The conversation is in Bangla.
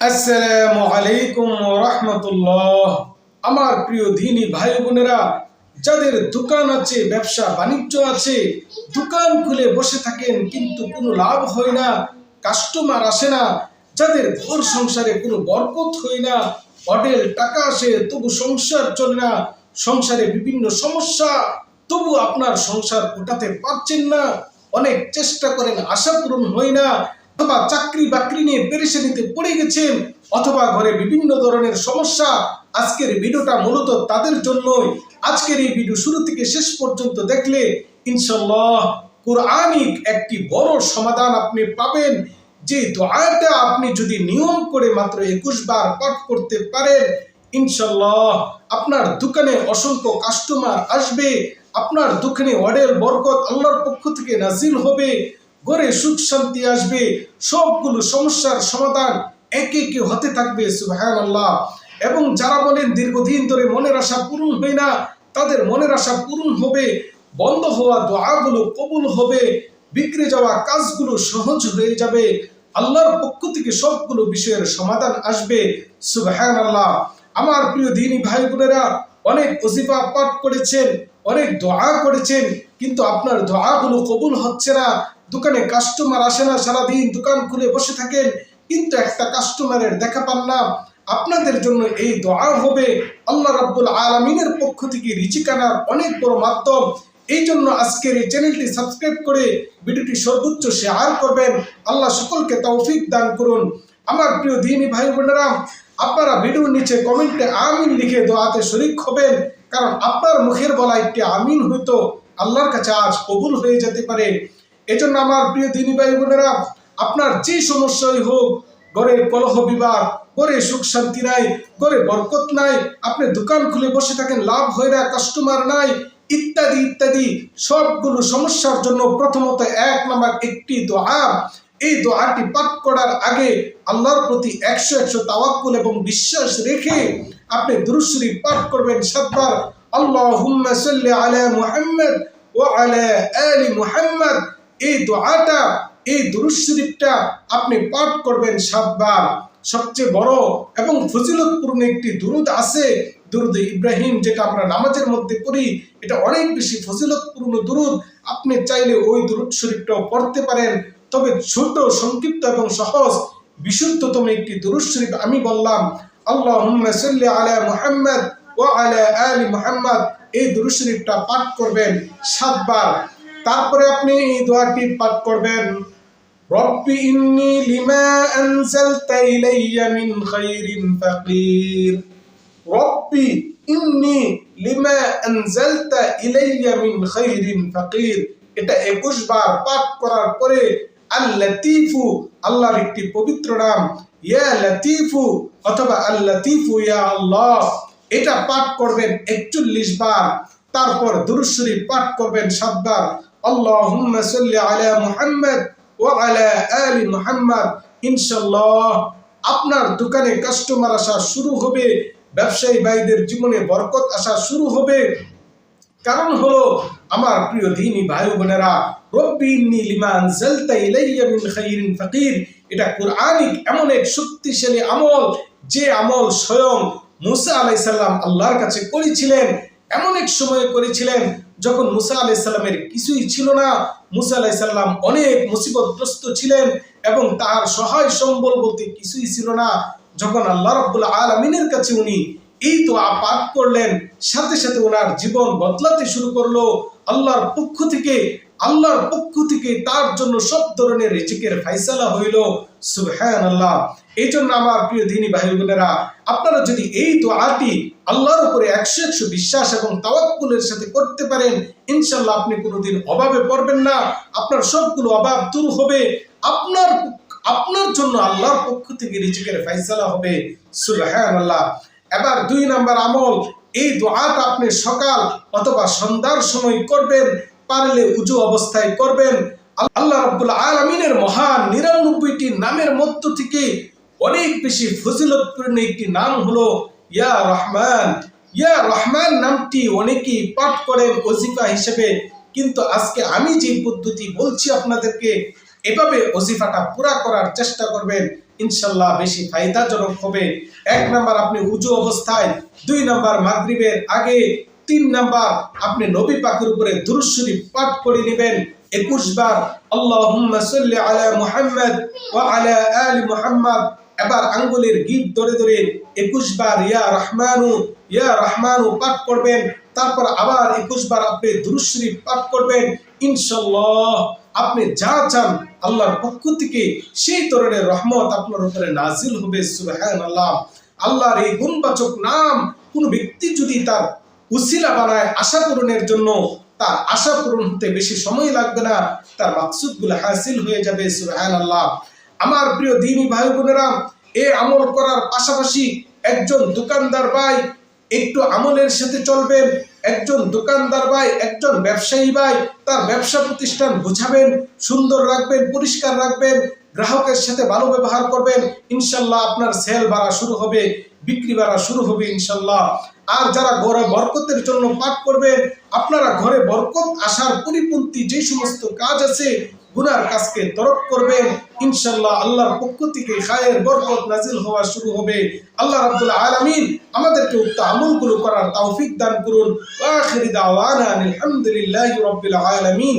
আসসালামু আলাইকুম রহমতুল্লাহ। আমার প্রিয় দিনী ভাই বোনেরা, যাদের দোকান আছে, ব্যবসা বাণিজ্য আছে, দোকান খুলে বসে থাকেন কিন্তু কোনো লাভ হয় না, কাস্টমার আসে না, যাদের ঘর সংসারে কোনো বরকত হয় না হোটেল টাকা আসে, তবু সংসার চলে না, সংসারে বিভিন্ন সমস্যা, তবু আপনার সংসার ওঠাতে পারছেন না, অনেক চেষ্টা করেন, আশা পূরণ হয় না অথবা চাকরি বাকরি নিয়ে পেরেশানিতে পড়ে গেছেন, অথবা ঘরে বিভিন্ন ধরনের সমস্যা, আজকের ভিডিওটা মূলত তাদের জন্যই। আজকের এই ভিডিও শুরু থেকে শেষ পর্যন্ত দেখলে ইনশাল্লাহ কোরআনিক একটি বড় সমাধান আপনি পাবেন। যে দোয়াটা আপনি যদি নিয়ম করে মাত্র একুশ বার পাঠ করতে পারেন ইনশাল্লাহ আপনার দোকানে অসংখ্য কাস্টমার আসবে, আপনার দোকানে অর্ডার বরকত আল্লাহর পক্ষ থেকে নাজিল হবে। ঘরে সুখ শান্তি আসবে, সবগুলো সমস্যার সমাধান একে একে হতে থাকবে সুবহান আল্লাহ এবং যারা বলেন দীর্ঘদিন ধরে মনের আশা পূরণ হয় না, তাদের মনের আশা পূরণ হবে, বন্ধ হওয়া দোয়াগুলো কবুল হবে বিক্রি যাওয়া কাজগুলো সহজ হয়ে যাবে, আল্লাহর পক্ষ থেকে সবগুলো বিষয়ের সমাধান আসবে সুবহান আল্লাহ আমার প্রিয় দিনী ভাই বোনেরা, অনেক ওজিফা পাঠ করেছেন অনেক দোয়া করেছেন, কিন্তু আপনার দোয়াগুলো কবুল হচ্ছে না। দোকানে কাস্টমার আসে না, সারাদিন দোকান খুলে বসে থাকেন, কিন্তু একটা কাস্টমারের দেখা পান না। আপনাদের জন্য এই দোয়া হবে আল্লাহ রাব্বুল আলমিনের পক্ষ থেকে রিচিকানার অনেক বড় মাধ্যম। এই জন্য আজকের এই চ্যানেলটি সাবস্ক্রাইব করে ভিডিওটি সর্বোচ্চ শেয়ার করবেন। আল্লাহ সকলকে তৌফিক দান করুন। আমার প্রিয় দিনী ভাই বোনেরা আপনারা ভিডিওর নিচে কমেন্টে আমিন লিখে দোয়াতে শরিক হবেন। কারণ আপনার মুখের বলা একটি আমিন হয়তো আল্লাহর কাছে আজ কবুল হয়ে যেতে পারে। এজন্য আমার প্রিয় দিনী ভাই বোনেরা, আপনার যে সমস্যাই হোক, ঘরে কলহ বিবাদ, ঘরে সুখ শান্তি নাই, ঘরে বরকত নাই, আপনি দোকান খুলে বসে থাকেন, লাভ হয় না কাস্টমার নাই, ইত্যাদি ইত্যাদি, সবগুলো সমস্যার জন্য প্রথমত এক নাম্বার একটি দোয়া। এই দোয়াটি পাঠ করার আগে আল্লাহর প্রতি একশো একশো তাওয়াক্কুল এবং বিশ্বাস রেখে আপনি দুরুশরী পাঠ করবেন সাতবার। আল্লাহুম্মা সাল্লি আলা মুহাম্মদ ওয়া আলা আলি মুহাম্মদ। এই দোয়াটা, এই দুরুদ শরীফটা আপনি পাঠ করবেন সাতবার। সবচেয়ে বড় এবং ফজিলতপূর্ণ একটি দুরুদ আছে, দুরুদ ইব্রাহিম, যেটা আমরা নামাজের মধ্যে পড়ি। এটা অনেক বেশি ফজিলতপূর্ণ দুরুদ। আপনি চাইলে ওই দুরুদ শরীফটাও পড়তে পারেন। তবে ছোট, সংক্ষিপ্ত এবং সহজ বিশুদ্ধতম একটি দুরুদ আমি বললাম, আল্লাহুম্মা সাল্লি মুহাম্মদ ওয়া আলা আলি মুহাম্মদ। এই দুরুদ পাঠ করবেন সাতবার। তারপরে আপনি এই দোয়াটি পাঠ করবেন ইন্নি ইন্নি এটা 21 বার পাঠ করার পরে আল লতিফু আল্লাহর একটি পবিত্র নাম। ইয়া লতিফু অথবা আল লতিফু ইয়া আল্লাহ। এটা পাঠ করবেন 41 বার। তারপর দুরূদ শরীফ পাঠ করবেন সাতবার আল্লাহুম্মা সাল্লি আলা মুহাম্মদ ওয়া আলা আলি মুহাম্মদ। ইনশাআল্লাহ আপনার দোকানে কাস্টমার আসা শুরু হবে। ব্যবসায়ী ভাইদের জীবনে বরকত আসা শুরু হবে। কারণ হলো, আমার প্রিয় দিনী ভাই বোনেরা, রব্বি ইন্নি লিমা আনজালতা ইলাইয়া মিন খাইরিন ফাকির। এটা কোরআনিক এমন এক শক্তিশালী আমল, যে আমল স্বয়ং মুসা আলাইসাল্লাম আল্লাহর কাছে করেছিলেন। এমন এক সময় করেছিলেন যখন মুসা আলাইসাল্লামের কিছুই ছিল না। মুসা আলাইসাল্লাম অনেক মুসিবতগ্রস্ত ছিলেন এবং তার সহায় সম্বল বলতে কিছুই ছিল না। যখন আল্লাহ রব্বুল আলমিনের কাছে উনি এই তো পাঠ করলেন। সাথে সাথে ওনার জীবন বদলাতে শুরু করল। আল্লাহর পক্ষ থেকে, আল্লাহর পক্ষ থেকে তার জন্য সব ধরনের রিজিকের ফাইসালা হইল। সুবহান আল্লাহ এই জন্য আমার প্রিয় দিনী ভাই বোনেরা, আপনারা যদি এই দোয়াটি আল্লাহর উপরে একশো একশো বিশ্বাস এবং তাওয়াক্কুলের সাথে করতে পারেন ইনশাল্লাহ আপনি কোনোদিন অভাবে পড়বেন না। আপনার সবগুলো অভাব দূর হবে। আপনার আপনার জন্য আল্লাহর পক্ষ থেকে রিজিকের ফাইসালা হবে। সুবহান আল্লাহ এবার দুই নাম্বার আমল, এই দোয়াটা আপনি সকাল অথবা সন্ধ্যার সময় করবেন, পারলে উজু অবস্থায় করবেন। আল্লাহ রাব্বুল আলামিনের মহান নিরানব্বইটি নামের মধ্য থেকে অনেক বেশি ফজিলতপূর্ণ একটি নাম হলো, ইয়া রহমান। ইয়া রহমান নামটি অনেকেই পাঠ করেন ওজিফা হিসেবে, কিন্তু আজকে আমি যে পদ্ধতি বলছি আপনাদেরকে, এভাবে ওজিফাটা পুরা করার চেষ্টা করবেন। ইনশাল্লাহ বেশি ফায়দাজনক হবে। এক নাম্বার আপনি উজু অবস্থায়, দুই নাম্বার মাগরিবের আগে, তিন নাম্বার আপনি নবী পাকের উপরে দুরূদ শরীফ পাঠ করে নেবেন। একুশ বার আল্লাহুম্মা সাল্লি আলা মুহাম্মদ ওয়া আলা আলি মুহাম্মদ। এবার আঙ্গুলের গীত ধরে ধরে একুশ বার ইয়া রহমানু ইয়া রহমানু পাঠ করবেন। তারপর আবার একুশ বার আপনি দুরূদ শরীফ পাঠ করবেন। ইনশাল্লাহ আপনি যা চান আল্লাহর পক্ষ থেকে, সেই ধরনের রহমত আপনার উপরে নাজিল হবে, সুবহানাল্লাহ। আল্লাহর এই গুণবাচক নাম কোন ব্যক্তি যদি তার উসিলা বানায় আশা পূরণের জন্য, তার আশা পূরণ হতে বেশি সময় লাগবে না, তার মাকসুদগুলো হাসিল হয়ে যাবে, সুবহানাল্লাহ। আমার প্রিয় দিনী ভাই বোনেরা, এ আমল করার পাশাপাশি একজন দোকানদার ভাই একটু আমলের সাথে চলবেন একজন দোকানদার ভাই, একজন ব্যবসায়ী ভাই, তার ব্যবসা প্রতিষ্ঠান বোঝাবেন সুন্দর রাখবেন, পরিষ্কার রাখবেন, গ্রাহকের সাথে ভালো ব্যবহার করবেন, ইনশাল্লাহ আপনার সেল বাড়া শুরু হবে, বিক্রি বাড়া শুরু হবে ইনশাল্লাহ। আর যারা ঘরে বরকতের জন্য পাঠ করবেন, আপনারা ঘরে বরকত আসার পরিপন্থী যে সমস্ত কাজ আছে গুনার কাজকে তরক করবেন। ইনশাল্লাহ আল্লাহর পক্ষ থেকে খায়ের বরকত নাজিল হওয়া শুরু হবে। আল্লাহ রাব্দুল আলমিন আমাদেরকে উক্ত আমলগুলো করার তাওফিক দান করুন। আলহামদুলিল্লাহ রবিল আলমিন।